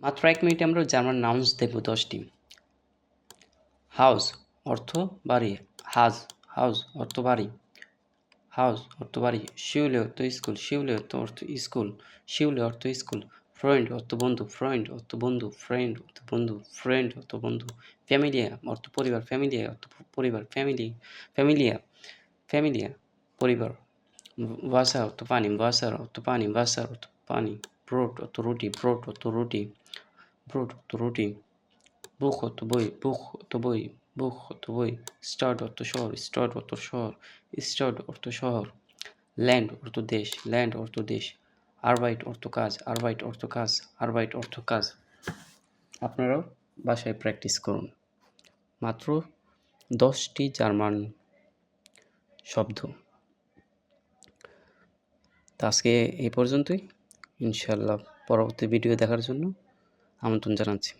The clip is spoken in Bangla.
মাত্র এক মিনিটে আমরা জার্মান নাউন্স দেখব দশটি। হাউস, অর্থ বাড়ি। হাজ, হাউস, অর্থ বাড়ি। হাউস, অর্থ বাড়ি। শিউলে অর্থ স্কুল, শিউলে অর্থ অর্থ স্কুল। শিউলে অর্থ স্কুল। ফ্রেন্ড, অর্থ বন্ধু। ফ্রেন্ড, অর্থ বন্ধু। ফ্রেন্ড, অর্থ বন্ধু। ফ্রেন্ড, অর্থ বন্ধু। ফ্যামিলিয়া, অর্থ পরিবার। ফ্যামিলিয়া, অর্থ পরিবার। ফ্যামিলি, ফ্যামিলিয়া ফ্যামিলিয়া, পরিবার। ভাষা, অর্থ পানি। ভাষার অর্থ পানি। ভাষার অর্থ পানি। ব্রোড, অর্থ রুটি। ব্রোড, অর্থ রুটি। ব্রোড অর্থ বুক অর্থ বই বুক অর্থ বই বুক অর্থ বই স্টার্ট অর্থ শহর স্টার্ট অর্থ শহর স্টার্ট অর্থ শহর ল্যান্ড অর্থ দেশ ল্যান্ড অর্থ দেশ আরবাইট অর্থ কাজ আরবাইট অর্থ কাজ আরবাইট অর্থ কাজ আপনারাও বাসায় প্র্যাকটিস করুন। মাত্র দশটি জার্মান শব্দ। তো আজকে এই পর্যন্তই। ইনশাল্লাহ পরবর্তী ভিডিও দেখার জন্য। আমন্ত্রণ জানাচ্ছি।